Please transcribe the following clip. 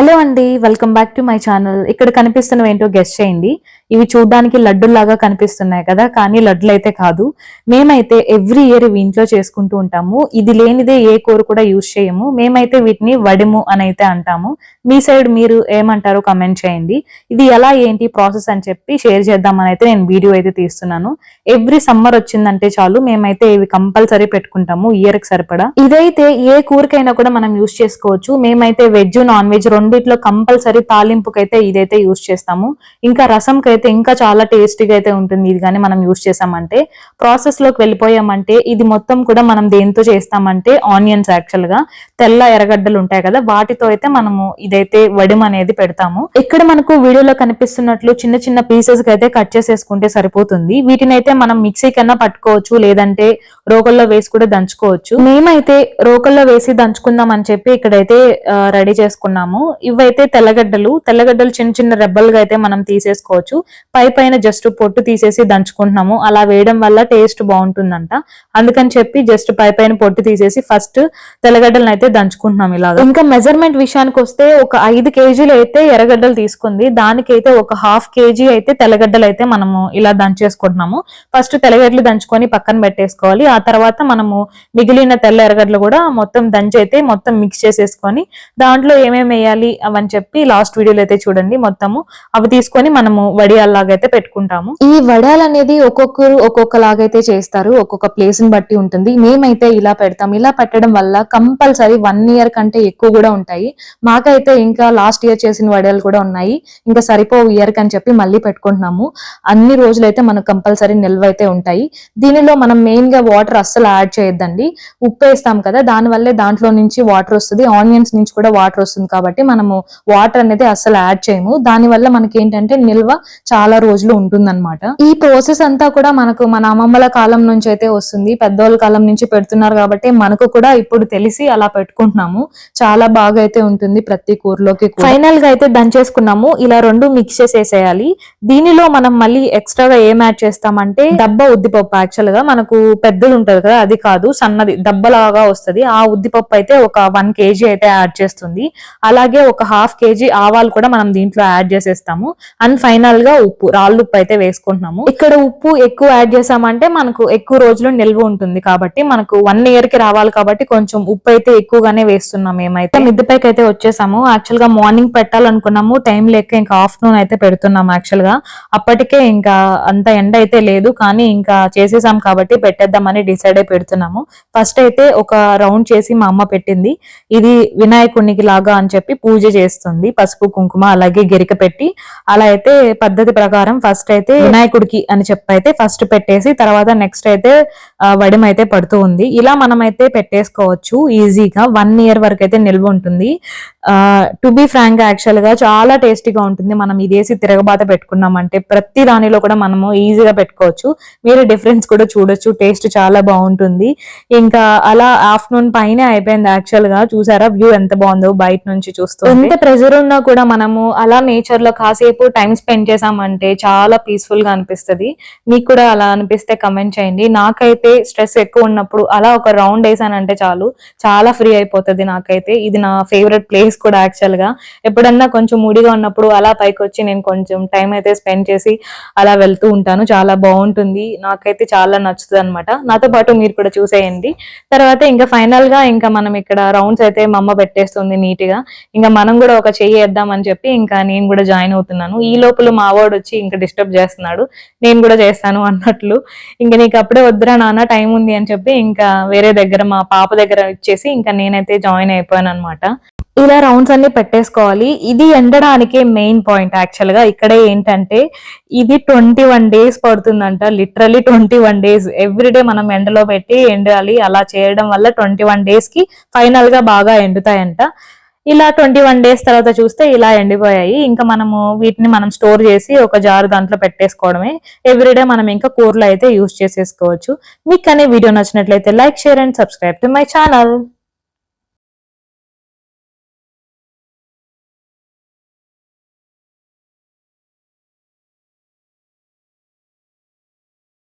Hello అండి welcome back to my channel. ఇక్కడ కనిపిస్తున్నవి ఏంటో గెస్ట్ చేయండి. ఇవి చూడడానికి లడ్డుల్లాగా కనిపిస్తున్నాయి కదా కానీ లడ్డులు అయితే కాదు. మేమైతే ఎవ్రీ ఇయర్ ఇవి ఇంట్లో చేసుకుంటూ ఉంటాము. ఇది లేనిదే ఏ కూర కూడా యూజ్ చేయము. మేమైతే వీటిని వడిము అని అయితే అంటాము. మీ సైడ్ మీరు ఏమంటారో కమెంట్ చేయండి. ఇది ఎలా ఏంటి ప్రాసెస్ అని చెప్పి షేర్ చేద్దామని అయితే నేను వీడియో అయితే తీస్తున్నాను. ఎవ్రీ సమ్మర్ వచ్చిందంటే చాలు మేమైతే ఇవి కంపల్సరీ పెట్టుకుంటాము ఇయర్కి సరిపడా. ఇదైతే ఏ కూరకైనా కూడా మనం యూజ్ చేసుకోవచ్చు. మేమైతే వెజ్ నాన్ వెజ్ రెండిట్లో కంపల్సరీ తాలింపుకైతే ఇదైతే యూజ్ చేస్తాము. ఇంకా రసంకైతే అయితే ఇంకా చాలా టేస్టీగా అయితే ఉంటుంది. ఇది కానీ మనం యూస్ చేసామంటే ప్రాసెస్లోకి వెళ్ళిపోయామంటే ఇది మొత్తం కూడా మనం దేంతో చేస్తామంటే ఆనియన్స్ యాక్చువల్గా. తెల్ల ఎర్రగడ్డలు ఉంటాయి కదా వాటితో అయితే మనము ఇదైతే వడిం అనేది పెడతాము. ఇక్కడ మనకు వీడియోలో కనిపిస్తున్నట్లు చిన్న చిన్న పీసెస్ అయితే కట్ చేసేసుకుంటే సరిపోతుంది. వీటిని అయితే మనం మిక్సీ కన్నా పట్టుకోవచ్చు లేదంటే రోకల్లో వేసి కూడా దంచుకోవచ్చు. మేమైతే రోకల్లో వేసి దంచుకుందాం అని చెప్పి ఇక్కడైతే రెడీ చేసుకున్నాము. ఇవైతే తెల్లగడ్డలు. తెల్లగడ్డలు చిన్న చిన్న రెబ్బలుగా అయితే మనం తీసేసుకోవచ్చు. పై పైన జస్ట్ పొట్టు తీసేసి దంచుకుంటున్నాము. అలా వేయడం వల్ల టేస్ట్ బాగుంటుందంట. అందుకని చెప్పి జస్ట్ పై పైన పొట్టు తీసేసి ఫస్ట్ తెల్లగడ్డలను అయితే దంచుకుంటున్నాం ఇలా ఇంకా మెజర్మెంట్ విషయానికి వస్తే ఒక ఐదు కేజీలు అయితే ఎర్రగడ్డలు తీసుకుంది. దానికైతే ఒక హాఫ్ కేజీ అయితే తెల్లగడ్డలు అయితే మనము ఇలా దంచేసుకుంటున్నాము. ఫస్ట్ తెల్లగడ్డలు దంచుకొని పక్కన పెట్టేసుకోవాలి. ఆ తర్వాత మనము మిగిలిన తెల్ల ఎర్రగడ్డలు కూడా మొత్తం దంచి అయితే మొత్తం మిక్స్ చేసేసుకొని దాంట్లో ఏమేమి వేయాలి అవని చెప్పి లాస్ట్ వీడియోలో అయితే చూడండి. మొత్తము అవి తీసుకొని మనము వడియాల్లాగైతే పెట్టుకుంటాము. ఈ వడియాలు అనేది ఒక్కొక్కరు ఒక్కొక్కలాగైతే చేస్తారు. ఒక్కొక్క ప్లేస్ని బట్టి ఉంటుంది. మేమైతే ఇలా పెడతాం. ఇలా పెట్టడం వల్ల కంపల్సరీ వన్ ఇయర్ కంటే ఎక్కువ కూడా ఉంటాయి. మాకైతే ఇంకా లాస్ట్ ఇయర్ చేసిన వడియాలు కూడా ఉన్నాయి. ఇంకా సరిపో ఇయర్ అని చెప్పి మళ్ళీ పెట్టుకుంటున్నాము. అన్ని రోజులైతే మనకు కంపల్సరీ నిల్వ అయితే ఉంటాయి. దీనిలో మనం మెయిన్గా వాటర్ అస్సలు యాడ్ చేయొద్దండి. ఉప్పు వేస్తాం కదా దానివల్లే దాంట్లో నుంచి వాటర్ వస్తుంది. ఆనియన్స్ నుంచి కూడా వాటర్ వస్తుంది కాబట్టి మనము వాటర్ అనేది అస్సలు యాడ్ చేయము. దాని వల్ల మనకి ఏంటంటే నిల్వ చాలా రోజులు ఉంటుందన్నమాట. ఈ ప్రాసెస్ అంతా కూడా మనకు మన అమ్మమ్మల కాలం నుంచి అయితే వస్తుంది. పెద్దవాళ్ళ కాలం నుంచి పెడుతున్నారు కాబట్టి మనకు కూడా ఇప్పుడు తెలిసి అలా పెట్టుకుంటున్నాము. చాలా బాగా అయితే ఉంటుంది ప్రతి కూరలోకి ఫైనల్గా అయితే దంచేసుకున్నాము ఇలా రెండు మిక్స్ చేసేసేయాలి. దీనిలో మనం మళ్ళీ ఎక్స్ట్రాగా ఏం యాడ్ చేస్తామంటే డబ్బా ఉద్దిపప్పు. యాక్చువల్గా మనకు పెద్దది ఉంటది కదా అది కాదు. సన్నది దబ్బలాగా వస్తది. ఆ ఉద్దిపప్పు అయితే ఒక వన్ కేజీ అయితే యాడ్ చేస్తుంది. అలాగే ఒక హాఫ్ కేజీ ఆవాలు కూడా మనం దీంట్లో యాడ్ చేసేస్తాము. అండ్ ఫైనల్గా ఉప్పు రాళ్ళు ఉప్పు అయితే వేసుకుంటున్నాము. ఇక్కడ ఉప్పు ఎక్కువ యాడ్ చేసామంటే మనకు ఎక్కువ రోజులు నిల్వ ఉంటుంది కాబట్టి మనకు వన్ ఇయర్కి రావాలి కాబట్టి కొంచెం ఉప్పు అయితే ఎక్కువగానే వేస్తున్నాం మేమైతే. మిద్దెపైకి అయితే వచ్చేసాము. యాక్చువల్గా మార్నింగ్ పెట్టాలనుకున్నాము. టైం లేక ఇంకా ఆఫ్టర్నూన్ అయితే పెడుతున్నాం యాక్చువల్గా. అప్పటికే ఇంకా అంత ఎండ అయితే లేదు కానీ ఇంకా చేసేసాం కాబట్టి పెట్టేద్దామని డిసైడ్ అయి పెడుతున్నాము. ఫస్ట్ అయితే ఒక రౌండ్ చేసి మా అమ్మ పెట్టింది. ఇది వినాయకునికి లాగా అని చెప్పి పూజ చేస్తుంది. పసుపు కుంకుమ అలాగే గెరిక పెట్టి. అలా అయితే పద్ధతి ప్రకారం ఫస్ట్ అయితే వినాయకుడికి అని చెప్పైతే ఫస్ట్ పెట్టేసి తర్వాత నెక్స్ట్ అయితే ఆ, వడిమ అయితే పడుతూ ఉంది. ఇలా మనం అయితే పెట్టేసుకోవచ్చు ఈజీగా. వన్ ఇయర్ వరకు అయితే నిల్వ ఉంటుంది. టు బి ఫ్రాంక్ యాక్చువల్గా చాలా టేస్టీగా ఉంటుంది. మనం ఇదేసి తిరగబాత పెట్టుకున్నామంటే ప్రతి దానిలో కూడా మనము ఈజీగా పెట్టుకోవచ్చు. మీరు డిఫరెన్స్ కూడా చూడొచ్చు. టేస్ట్ చాలా బాగుంటుంది. ఇంకా అలా ఆఫ్టర్నూన్ పైన అయిపోయింది యాక్చువల్గా. చూసారా? వ్యూ ఎంత బాగుందో బయట నుంచి చూస్తూ ఎంత ప్రెజర్ ఉన్నా కూడా మనము అలా నేచర్లో కాసేపు టైం స్పెండ్ చేసామంటే చాలా పీస్ఫుల్గా అనిపిస్తది. మీకు కూడా అలా అనిపిస్తే కమెంట్ చేయండి. నాకైతే స్ట్రెస్ ఎక్కువ ఉన్నప్పుడు అలా ఒక రౌండ్ వేసానంటే చాలు. చాలా ఫ్రీ అయిపోతుంది నాకైతే. ఇది నా ఫేవరెట్ ప్లేస్ కూడా యాక్చువల్గా. ఎప్పుడన్నా కొంచెం మూడిగా ఉన్నప్పుడు అలా పైకి వచ్చి నేను కొంచెం టైం అయితే స్పెండ్ చేసి అలా వెళ్తూ ఉంటాను. చాలా బాగుంటుంది. నాకైతే చాలా నచ్చుతుంది అనమాట నాతో పాటు మీరు కూడా చూసేయండి. తర్వాత ఇంకా ఫైనల్గా ఇంకా మనం ఇక్కడ రౌండ్స్ అయితే మా అమ్మ పెట్టేస్తుంది నీట్గా. ఇంకా మనం కూడా ఒక చెయ్యి వేద్దాం అని చెప్పి ఇంకా నేను కూడా జాయిన్ అవుతున్నాను. ఈ లోపల మా మగవాడు వచ్చి ఇంకా డిస్టర్బ్ చేస్తున్నాడు. నేను కూడా చేస్తాను అన్నట్లు. ఇంకా నీకు అప్పుడే వద్దురా నాన్న టైం ఉంది అని చెప్పి ఇంకా వేరే దగ్గర మా పాప దగ్గర ఇచ్చేసి ఇంకా నేనైతే జాయిన్ అయిపోయాను అనమాట ఇలా రౌండ్స్ అన్ని పెట్టేసుకోవాలి. ఇది ఎండడానికే మెయిన్ పాయింట్ యాక్చువల్గా. ఇక్కడ ఏంటంటే ఇది ట్వంటీ వన్ డేస్ పడుతుందంట. Literally twenty one days. Everyday మనం ఎండలో పెట్టి ఎండాలి. అలా చేయడం వల్ల ట్వంటీ వన్ డేస్కి ఫైనల్గా బాగా ఎండుతాయంట. ఇలా ట్వంటీ వన్ డేస్ తర్వాత చూస్తే ఇలా ఎండిపోయాయి. ఇంకా మనము వీటిని మనం స్టోర్ చేసి ఒక జారు దాంట్లో పెట్టేసుకోవడమే. ఎవ్రీడే మనం ఇంకా కూరలు అయితే యూస్ చేసేసుకోవచ్చు. మీకు అనే వీడియో నచ్చినట్లయితే like share and subscribe to my channel.